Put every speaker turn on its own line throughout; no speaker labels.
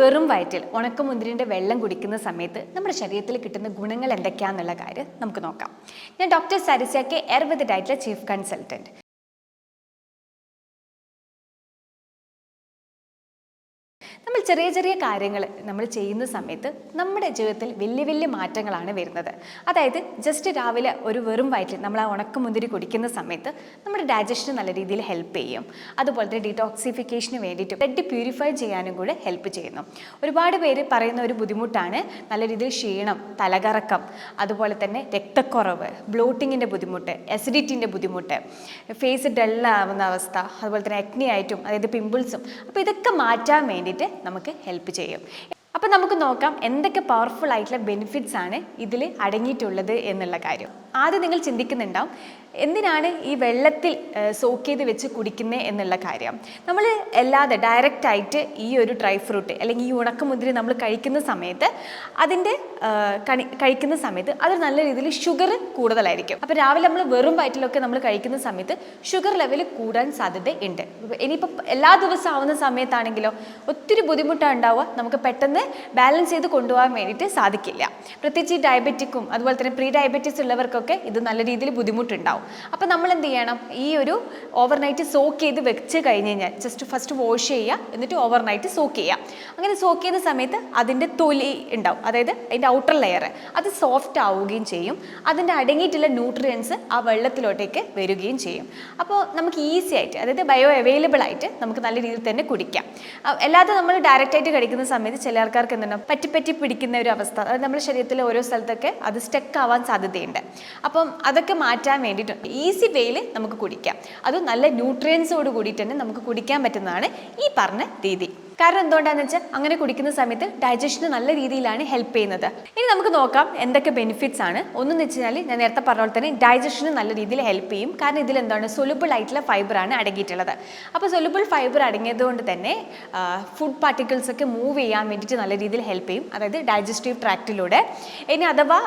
വെറും വയറ്റിൽ ഉണക്കമുന്തിരിന്റെ വെള്ളം കുടിക്കുന്ന സമയത്ത് നമ്മുടെ ശരീരത്തിൽ കിട്ടുന്ന ഗുണങ്ങൾ എന്തൊക്കെയാണെന്നുള്ള കാര്യം നമുക്ക് നോക്കാം. ഞാൻ ഡോക്ടർ സരിസ്യ കെ ഡയറ്റിലെ ചീഫ് കൺസൾട്ടന്റ് നമ്മൾ ചെറിയ ചെറിയ കാര്യങ്ങൾ നമ്മൾ ചെയ്യുന്ന സമയത്ത് നമ്മുടെ ജീവിതത്തിൽ വലിയ വലിയ മാറ്റങ്ങളാണ് വരുന്നത്. അതായത് ജസ്റ്റ് രാവിലെ ഒരു വെറും വയറ്റിൽ നമ്മൾ ആ ഉണക്കമുന്തിരി കുടിക്കുന്ന സമയത്ത് നമ്മുടെ ഡൈജഷന് നല്ല രീതിയിൽ ഹെൽപ്പ് ചെയ്യും. അതുപോലെ തന്നെ ഡീടോക്സിഫിക്കേഷന് വേണ്ടിയിട്ട് ബ്ലഡ് പ്യൂരിഫൈ ചെയ്യാനും കൂടെ ഹെൽപ്പ് ചെയ്യുന്നു. ഒരുപാട് പേര് പറയുന്ന ഒരു ബുദ്ധിമുട്ടാണ് നല്ല രീതിയിൽ ക്ഷീണം തലകറക്കം അതുപോലെ തന്നെ രക്തക്കുറവ് ബ്ലോട്ടിങ്ങിന്റെ ബുദ്ധിമുട്ട് അസിഡിറ്റിന്റെ ബുദ്ധിമുട്ട് ഫേസ് ഡള്ളാവുന്ന അവസ്ഥ അതുപോലെ തന്നെ അഗ്നി ആയിട്ടും അതായത് പിമ്പിൾസും അപ്പോൾ ഇതൊക്കെ മാറ്റാൻ വേണ്ടിയിട്ട് നമുക്ക് ഹെൽപ്പ് ചെയ്യും. അപ്പോൾ നമുക്ക് നോക്കാം എന്തൊക്കെ പവർഫുൾ ആയിട്ടുള്ള ബെനിഫിറ്റ്സ് ആണ് ഇതിൽ അടങ്ങിയിട്ടുള്ളത് എന്നുള്ള കാര്യം. ആദ്യം നിങ്ങൾ ചിന്തിക്കുന്നുണ്ടാവും എന്തിനാണ് ഈ വെള്ളത്തിൽ സോക്ക് ചെയ്ത് വെച്ച് കുടിക്കുന്നത് എന്നുള്ള കാര്യം? നമ്മൾ അല്ലാതെ ഡയറക്റ്റ് ആയിട്ട് ഈ ഒരു ഡ്രൈ ഫ്രൂട്ട് അല്ലെങ്കിൽ ഈ ഉണക്കമുന്തിരി നമ്മൾ കഴിക്കുന്ന സമയത്ത് അതിന്റെ കണി കഴിക്കുന്ന സമയത്ത് അത് നല്ല രീതിയിൽ ഷുഗർ കൂടുതലായിരിക്കും. അപ്പോൾ രാവിലെ നമ്മൾ വെറും വയറ്റിലൊക്കെ നമ്മൾ കഴിക്കുന്ന സമയത്ത് ഷുഗർ ലെവൽ കൂടാൻ സാധ്യത ഉണ്ട്. ഇനിയിപ്പോൾ എല്ലാ ദിവസവും ആവുന്ന സമയത്താണെങ്കിലോ ഒത്തിരി ബുദ്ധിമുട്ടാണ് ഉണ്ടാവുക നമുക്ക് പെട്ടെന്ന് ബാലൻസ് ചെയ്ത് കൊണ്ടുപോകാൻ വേണ്ടിയിട്ട് സാധിക്കില്ല. പ്രത്യേകിച്ച് ഈ ഡയബറ്റിക്കും അതുപോലെ തന്നെ പ്രീ ഡയബറ്റിസ് ഉള്ളവർക്കൊക്കെ ഇത് നല്ല രീതിയിൽ ബുദ്ധിമുട്ടുണ്ടാവും. അപ്പോൾ നമ്മൾ എന്ത് ചെയ്യണം? ഈ ഒരു ഓവർനൈറ്റ് സോക്ക് ചെയ്ത് വെച്ച് കഴിഞ്ഞ് കഴിഞ്ഞാൽ ജസ്റ്റ് ഫസ്റ്റ് വാഷ് ചെയ്യുക എന്നിട്ട് ഓവർനൈറ്റ് സോക്ക് ചെയ്യുക. അങ്ങനെ സോക്ക് ചെയ്യുന്ന സമയത്ത് അതിന്റെ തൊലി ഉണ്ടാവും. അതായത് അതിന്റെ ഔട്ടർ ലെയർ അത് സോഫ്റ്റ് ആവുകയും ചെയ്യും. അതിന്റെ അടങ്ങിയിട്ടുള്ള ന്യൂട്രിയൻസ് ആ വെള്ളത്തിലോട്ടേക്ക് വരികയും ചെയ്യും. അപ്പോൾ നമുക്ക് ഈസി ആയിട്ട് അതായത് ബയോ അവൈലബിൾ ആയിട്ട് നമുക്ക് നല്ല രീതിയിൽ തന്നെ കുടിക്കാം. അല്ലാതെ നമ്മൾ ഡയറക്റ്റ് ആയിട്ട് കഴിക്കുന്ന സമയത്ത് ചില ആൾക്കാർക്ക് എന്താണ് പറ്റി പിടിക്കുന്ന ഒരു അവസ്ഥ. അതായത് നമ്മുടെ ശരീരത്തിലെ ഓരോ സ്ഥലത്തൊക്കെ അത് സ്റ്റക്ക് ആവാൻ സാധ്യതയുണ്ട്. അപ്പം അതൊക്കെ മാറ്റാൻ വേണ്ടിയിട്ട് ഈസി വേയിൽ നമുക്ക് കുടിക്കാം. അത് നല്ല ന്യൂട്രിയൻസോട് കൂടിയിട്ട് തന്നെ നമുക്ക് കുടിക്കാൻ പറ്റുന്നതാണ് ഈ പറഞ്ഞ രീതി. കാരണം എന്തുകൊണ്ടാണെന്ന് വെച്ചാൽ അങ്ങനെ കുടിക്കുന്ന സമയത്ത് ഡൈജഷന് നല്ല രീതിയിലാണ് ഹെൽപ്പ് ചെയ്യുന്നത്. ഇനി നമുക്ക് നോക്കാം എന്തൊക്കെ ബെനിഫിറ്റ്സ് ആണ്. ഒന്നെന്ന് വെച്ച് കഴിഞ്ഞാൽ ഞാൻ നേരത്തെ പറഞ്ഞ പോലെ തന്നെ ഡൈജഷന് നല്ല രീതിയിൽ ഹെൽപ്പ് ചെയ്യും. കാരണം ഇതിൽ എന്താണ്? സൊലുബിൾ ആയിട്ടുള്ള ആണ് അടങ്ങിയിട്ടുള്ളത്. അപ്പോൾ സൊലുബിൾ ഫൈബർ അടങ്ങിയതുകൊണ്ട് തന്നെ ഫുഡ് പാർട്ടിക്കിൾസ് ഒക്കെ മൂവ് ചെയ്യാൻ വേണ്ടിയിട്ട് നല്ല രീതിയിൽ ഹെൽപ്പ് ചെയ്യും. അതായത് ഡൈജസ്റ്റീവ് ട്രാക്റ്റിലൂടെ ഇനി അഥവാ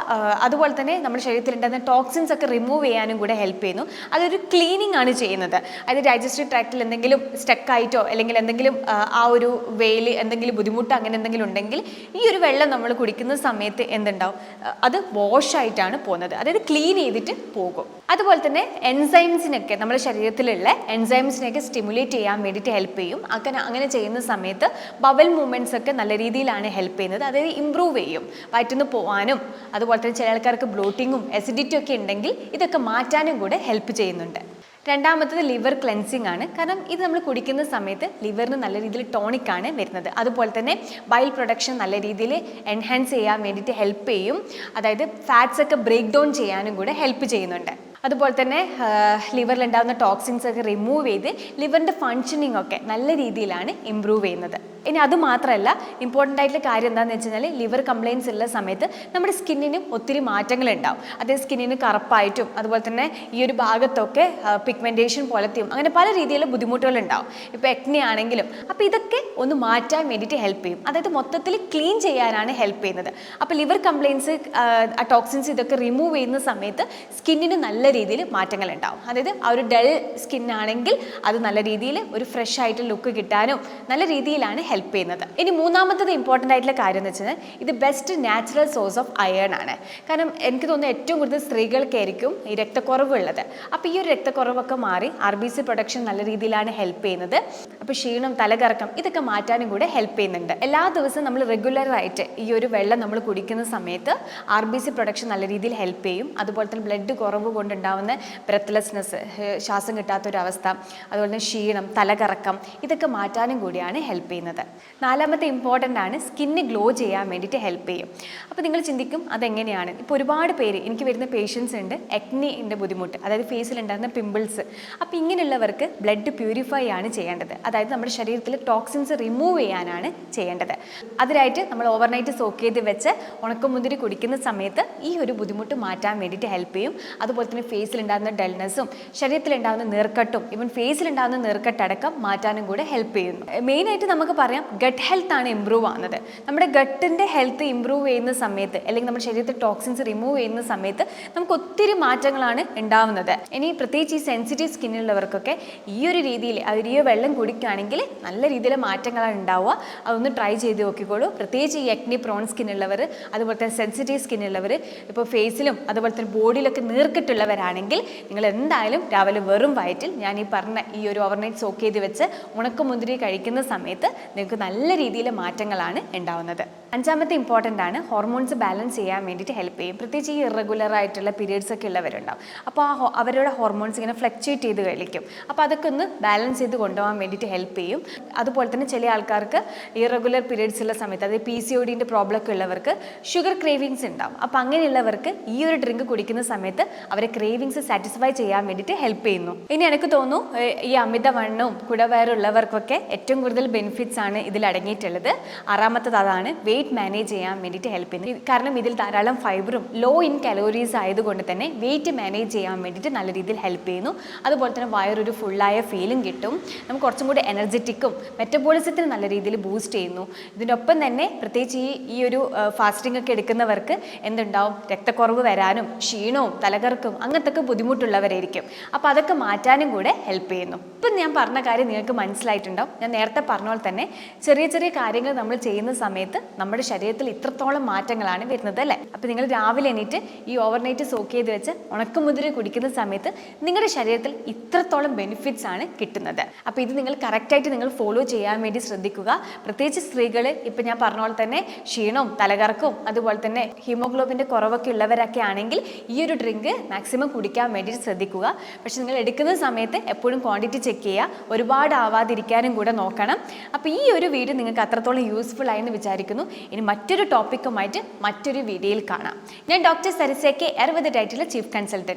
അതുപോലെ തന്നെ നമ്മുടെ ശരീരത്തിൽ ഉണ്ടാകുന്ന ടോക്സിൻസ് ഒക്കെ റിമൂവ് ചെയ്യാനും കൂടെ ഹെൽപ്പ് ചെയ്യുന്നു. അതൊരു ക്ലീനിങ് ആണ് ചെയ്യുന്നത്. അതായത് ഡൈജസ്റ്റീവ് ട്രാക്റ്റിൽ എന്തെങ്കിലും സ്റ്റക്ക് ആയിട്ടോ അല്ലെങ്കിൽ എന്തെങ്കിലും ആ ഒരു വെയിൽ എന്തെങ്കിലും ബുദ്ധിമുട്ട് അങ്ങനെ എന്തെങ്കിലും ഉണ്ടെങ്കിൽ ഈ ഒരു വെള്ളം നമ്മൾ കുടിക്കുന്ന സമയത്ത് എന്തുണ്ടാവും? അത് വാഷായിട്ടാണ് പോകുന്നത്. അതായത് ക്ലീൻ ചെയ്തിട്ട് പോകും. അതുപോലെ തന്നെ എൻസൈംസിനൊക്കെ നമ്മുടെ ശരീരത്തിലുള്ള എൻസൈംസിനെയൊക്കെ സ്റ്റിമുലേറ്റ് ചെയ്യാൻ വേണ്ടിയിട്ട് ഹെൽപ്പ് ചെയ്യും. അങ്ങനെ അങ്ങനെ ചെയ്യുന്ന സമയത്ത് ബവൽ മൂവ്മെന്റ്സ് ഒക്കെ നല്ല രീതിയിലാണ് ഹെൽപ്പ് ചെയ്യുന്നത്. അതായത് ഇമ്പ്രൂവ് ചെയ്യും. വയറ്റുനിന്ന് പോകാനും അതുപോലെ തന്നെ ചില ആൾക്കാർക്ക് ബ്ലോട്ടിങ്ങും എസിഡിറ്റിയും ഒക്കെ ഉണ്ടെങ്കിൽ ഇതൊക്കെ മാറ്റാനും കൂടെ ഹെൽപ്പ് ചെയ്യുന്നുണ്ട്. രണ്ടാമത്തത് ലിവർ ക്ലെൻസിങ് ആണ്. കാരണം ഇത് നമ്മൾ കുടിക്കുന്ന സമയത്ത് ലിവറിന് നല്ല രീതിയിൽ ടോണിക് ആണ് വരുന്നത്. അതുപോലെ തന്നെ ബൈൽ പ്രൊഡക്ഷൻ നല്ല രീതിയിൽ എൻഹാൻസ് ചെയ്യാൻ വേണ്ടിയിട്ട് ഹെൽപ്പ് ചെയ്യും. അതായത് ഫാറ്റ്സ് ഒക്കെ ബ്രേക്ക് ഡൗൺ ചെയ്യാനും കൂടെ ഹെൽപ്പ് ചെയ്യുന്നുണ്ട്. അതുപോലെ തന്നെ ലിവറിൽ ഉണ്ടാകുന്ന ടോക്സിൻസ് ഒക്കെ റിമൂവ് ചെയ്ത് ലിവറിന്റെ ഫങ്ഷനിങ് ഒക്കെ നല്ല രീതിയിലാണ് ഇമ്പ്രൂവ് ചെയ്യുന്നത്. ഇനി അത് മാത്രമല്ല ഇമ്പോർട്ടന്റ് ആയിട്ടുള്ള കാര്യം എന്താണെന്ന് വെച്ച് കഴിഞ്ഞാൽ ലിവർ കംപ്ലയിൻസ് ഉള്ള സമയത്ത് നമ്മുടെ സ്കിന്നിനും ഒത്തിരി മാറ്റങ്ങൾ ഉണ്ടാവും. അതേ സ്കിന്നിന് കറുപ്പായിട്ടും അതുപോലെ തന്നെ ഈ ഒരു ഭാഗത്തൊക്കെ പിഗ്മെന്റേഷൻ പോലത്തെയും അങ്ങനെ പല രീതിയിലുള്ള ബുദ്ധിമുട്ടുകൾ ഉണ്ടാവും. ഇപ്പോൾ എക്നി ആണെങ്കിലും അപ്പോൾ ഇതൊക്കെ ഒന്ന് മാറ്റാൻ വേണ്ടിയിട്ട് ഹെൽപ്പ് ചെയ്യും. അതായത് മൊത്തത്തിൽ ക്ലീൻ ചെയ്യാനാണ് ഹെൽപ്പ് ചെയ്യുന്നത്. അപ്പോൾ ലിവർ കംപ്ലയിൻസ് ടോക്സിൻസ് ഇതൊക്കെ റിമൂവ് ചെയ്യുന്ന സമയത്ത് സ്കിന്നിന് നല്ല രീതിയിൽ മാറ്റങ്ങൾ ഉണ്ടാവും. അതായത് ആ ഒരു ഡൾ ആണെങ്കിൽ അത് നല്ല രീതിയിൽ ഒരു ഫ്രഷ് ആയിട്ട് ലുക്ക് കിട്ടാനും നല്ല രീതിയിലാണ് ഹെൽപ്പ് ചെയ്യുന്നത്. ഇനി മൂന്നാമത്തത് ഇമ്പോർട്ടന്റ് ആയിട്ടുള്ള കാര്യം എന്ന് വെച്ചാൽ ഇത് best natural source of iron ആണ്. കാരണം എനിക്ക് തോന്നുന്നു ഏറ്റവും കൂടുതൽ സ്ത്രീകൾക്കായിരിക്കും ഈ രക്തക്കുറവ് ഉള്ളത് അപ്പോൾ ഈ ഒരു രക്തക്കുറവൊക്കെ മാറി ആർ ബി സി പ്രൊഡക്ഷൻ നല്ല രീതിയിലാണ് ഹെൽപ്പ് ചെയ്യുന്നത്. അപ്പോൾ ക്ഷീണം തലകറക്കം ഇതൊക്കെ മാറ്റാനും കൂടെ ഹെൽപ്പ് ചെയ്യുന്നുണ്ട്. എല്ലാ ദിവസവും നമ്മൾ റെഗുലറായിട്ട് ഈ ഒരു വെള്ളം നമ്മൾ കുടിക്കുന്ന സമയത്ത് ആർ ബി സി പ്രൊഡക്ഷൻ നല്ല രീതിയിൽ ഹെൽപ്പ് ചെയ്യും. അതുപോലെ തന്നെ ബ്ലഡ് കുറവ് കൊണ്ടുണ്ടാവുന്ന ബ്രത്ത്ലെസ്നെസ് ശ്വാസം കിട്ടാത്തൊരവസ്ഥ അതുപോലെ തന്നെ ക്ഷീണം തലകറക്കം ഇതൊക്കെ മാറ്റാനും കൂടിയാണ് ഹെൽപ്പ് ചെയ്യുന്നത്. നാലാമത്തെ ഇമ്പോർട്ടന്റ് ആണ് സ്കിന്ന് ഗ്ലോ ചെയ്യാൻ വേണ്ടിയിട്ട് ഹെൽപ്പ് ചെയ്യും. അപ്പോൾ നിങ്ങൾ ചിന്തിക്കും അതെങ്ങനെയാണ്? ഇപ്പോൾ ഒരുപാട് പേര് എനിക്ക് വരുന്ന പേഷ്യൻസ് ഉണ്ട് എക്നിന്റെ ബുദ്ധിമുട്ട് അതായത് ഫേസിൽ ഉണ്ടാകുന്ന പിമ്പിൾസ് അപ്പോൾ ഇങ്ങനെയുള്ളവർക്ക് ബ്ലഡ് പ്യൂരിഫൈ ആണ് ചെയ്യേണ്ടത്. അതായത് നമ്മുടെ ശരീരത്തിൽ ടോക്സിൻസ് റിമൂവ് ചെയ്യാനാണ് ചെയ്യേണ്ടത്. അതിനായിട്ട് നമ്മൾ ഓവർനൈറ്റ് സോക്ക് ചെയ്ത് വെച്ച് ഉണക്കമുന്തിരി കുടിക്കുന്ന സമയത്ത് ഈ ഒരു ബുദ്ധിമുട്ട് മാറ്റാൻ വേണ്ടിയിട്ട് ഹെൽപ്പ് ചെയ്യും. അതുപോലെ തന്നെ ഫേസിലുണ്ടാകുന്ന ഡൽനെസ്സും ശരീരത്തിലുണ്ടാകുന്ന നീർക്കെട്ടും ഇവൻ ഫേസിലുണ്ടാകുന്ന നീർക്കെട്ടടക്കം മാറ്റാനും കൂടെ ഹെൽപ്പ് ചെയ്യുന്നു. മെയിനായിട്ട് നമുക്ക് പറയാം ഗട്ട് ഹെൽത്ത് ആണ് ഇമ്പ്രൂവ് ആവുന്നത്. നമ്മുടെ ഗട്ടിന്റെ ഹെൽത്ത് ഇമ്പ്രൂവ് ചെയ്യുന്ന സമയത്ത് അല്ലെങ്കിൽ നമ്മുടെ ശരീരത്തിൽ ടോക്സിൻസ് റിമൂവ് ചെയ്യുന്ന സമയത്ത് നമുക്ക് ഒത്തിരി മാറ്റങ്ങളാണ് ഉണ്ടാവുന്നത്. ഇനി പ്രത്യേകിച്ച് ഈ സെൻസിറ്റീവ് സ്കിന്നുള്ളവർക്കൊക്കെ ഈ ഒരു രീതിയിൽ അരിയോ വെള്ളം കുടിക്കുകയാണെങ്കിൽ നല്ല രീതിയിൽ മാറ്റങ്ങളാണ് ഉണ്ടാവുക. അതൊന്ന് ട്രൈ ചെയ്ത് നോക്കിക്കോളൂ. പ്രത്യേകിച്ച് ഈ എക്നി പ്രോൺ സ്കിന്നുള്ളവർ അതുപോലെ തന്നെ സെൻസിറ്റീവ് സ്കിന്നുള്ളവർ ഇപ്പോൾ ഫേസിലും അതുപോലെ തന്നെ ബോഡിയിലൊക്കെ നീർക്കിട്ടുള്ളവരാണെങ്കിൽ നിങ്ങൾ എന്തായാലും രാവിലെ വെറും വയറ്റിൽ ഞാൻ ഈ പറഞ്ഞ ഈ ഒരു ഓവർനൈറ്റ് സോക്ക് ചെയ്ത് വെച്ച് ഉണക്കമുന്തിരി കഴിക്കുന്ന സമയത്ത് നിങ്ങൾക്ക് നല്ല രീതിയിൽ മാറ്റങ്ങളാണ് ഉണ്ടാവുന്നത്. അഞ്ചാമത്തെ ഇമ്പോർട്ടന്റ് ആണ് ഹോർമോൺസ് ബാലൻസ് ചെയ്യാൻ വേണ്ടിയിട്ട് ഹെൽപ്പ് ചെയ്യും. പ്രത്യേകിച്ച് ഈ ഇറഗുലർ ആയിട്ടുള്ള പീരീഡ്സ് ഒക്കെ ഉള്ളവരുണ്ടാവും. അപ്പോൾ ആ അവരുടെ ഹോർമോൺസ് ഇങ്ങനെ ഫ്ലക്ച്വേറ്റ് ചെയ്ത് കളിക്കും അപ്പോൾ അതൊക്കെ ഒന്ന് ബാലൻസ് ചെയ്ത് കൊണ്ടുപോകാൻ വേണ്ടിയിട്ട് ഹെൽപ്പ് ചെയ്യും. അതുപോലെ തന്നെ ചില ആൾക്കാർക്ക് ഇറഗുലർ പീരീഡ്സ് ഉള്ള സമയത്ത് അതായത് പി സി ഒ ഡിന്റെ പ്രോബ്ലം ഒക്കെ ഉള്ളവർക്ക് ഷുഗർ ക്രേവിങ്സ് ഉണ്ടാവും. അപ്പോൾ അങ്ങനെയുള്ളവർക്ക് ഈ ഒരു ഡ്രിങ്ക് കുടിക്കുന്ന സമയത്ത് അവരെ ക്രേവിങ്സ് സാറ്റിസ്ഫൈ ചെയ്യാൻ വേണ്ടിയിട്ട് ഹെൽപ്പ് ചെയ്യുന്നു. ഇനി എനിക്ക് തോന്നുന്നു ഈ അമിതവണ്ണവും കുടവയറുള്ളവർക്കൊക്കെ ഏറ്റവും കൂടുതൽ ബെനിഫിറ്റ്സ് ആണ് ഇതിൽ അടങ്ങിയിട്ടുള്ളത്. ആറാമത്തത് അതാണ് വെയിറ്റ് മാനേജ് ചെയ്യാൻ വേണ്ടിയിട്ട് ഹെൽപ്പ് ചെയ്യുന്നത് കാരണം ഇതിൽ ധാരാളം ഫൈബറും ലോ ഇൻ കലോറീസ് ആയതുകൊണ്ട് തന്നെ വെയിറ്റ് മാനേജ് ചെയ്യാൻ വേണ്ടിയിട്ട് നല്ല രീതിയിൽ ഹെൽപ്പ് ചെയ്യുന്നു. അതുപോലെ തന്നെ വയറൊരു ഫുള്ളായ ഫീലും കിട്ടും. നമുക്ക് കുറച്ചും കൂടി എനർജറ്റിക്കും മെറ്റബോളിസത്തിന് നല്ല രീതിയിൽ ബൂസ്റ്റ് ചെയ്യുന്നു. ഇതിനൊപ്പം തന്നെ പ്രത്യേകിച്ച് ഈ ഈ ഒരു ഫാസ്റ്റിംഗ് ഒക്കെ എടുക്കുന്നവർക്ക് എന്തുണ്ടാവും? രക്തക്കുറവ് വരാനും ക്ഷീണവും തലകറക്കും അങ്ങനത്തെ ബുദ്ധിമുട്ടുള്ളവരായിരിക്കും. അപ്പോൾ അതൊക്കെ മാറ്റാനും കൂടെ ഹെൽപ്പ് ചെയ്യുന്നു. ഇപ്പം ഞാൻ പറഞ്ഞ കാര്യം നിങ്ങൾക്ക് മനസ്സിലായിട്ടുണ്ടാവും. ഞാൻ നേരത്തെ പറഞ്ഞ പോലെ തന്നെ ചെറിയ ചെറിയ കാര്യങ്ങൾ നമ്മൾ ചെയ്യുന്ന സമയത്ത് നമ്മുടെ ശരീരത്തിൽ ഇത്രത്തോളം മാറ്റങ്ങളാണ് വരുന്നത് അല്ലേ? അപ്പോൾ നിങ്ങൾ രാവിലെ എണീറ്റ് ഈ ഓവർനൈറ്റ് സോക്ക് ചെയ്ത് വെച്ച് ഉണക്കമുതിര കുടിക്കുന്ന സമയത്ത് നിങ്ങളുടെ ശരീരത്തിൽ ഇത്രത്തോളം ബെനിഫിറ്റ്സ് ആണ് കിട്ടുന്നത്. അപ്പോൾ ഇത് നിങ്ങൾ കറക്റ്റായിട്ട് നിങ്ങൾ ഫോളോ ചെയ്യാൻ വേണ്ടി ശ്രദ്ധിക്കുക. പ്രത്യേകിച്ച് സ്ത്രീകൾ ഇപ്പം ഞാൻ പറഞ്ഞ പോലെ തന്നെ ക്ഷീണവും തലകറക്കവും അതുപോലെ തന്നെ ഹീമോഗ്ലോബിന്റെ കുറവൊക്കെ ഉള്ളവരൊക്കെ ആണെങ്കിൽ ഈ ഒരു ഡ്രിങ്ക് മാക്സിമം കുടിക്കാൻ വേണ്ടിയിട്ട് ശ്രദ്ധിക്കുക. പക്ഷേ നിങ്ങൾ എടുക്കുന്ന സമയത്ത് എപ്പോഴും ക്വാണ്ടിറ്റി ചെക്ക് ചെയ്യുക. ഒരുപാട് ആവാതിരിക്കാനും കൂടെ നോക്കണം. അപ്പോൾ ഈ ഒരു വീഡിയോ നിങ്ങൾക്ക് അത്രത്തോളം യൂസ്ഫുൾ ആയെന്ന് വിചാരിക്കുന്നു. ഇനി മറ്റൊരു ടോപ്പിക്കുമായിട്ട് മറ്റൊരു വീഡിയോയിൽ കാണാം. ഞാൻ ഡോക്ടർ സരിസേക്കെ അറുപത് ടൈറ്റിലെ ചീഫ് കൺസൾട്ടന്റ്